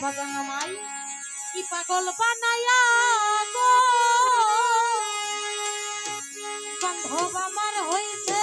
বাজান আমায় কি পাগল বানায়া গো? বান্ধব আমার হয়েছে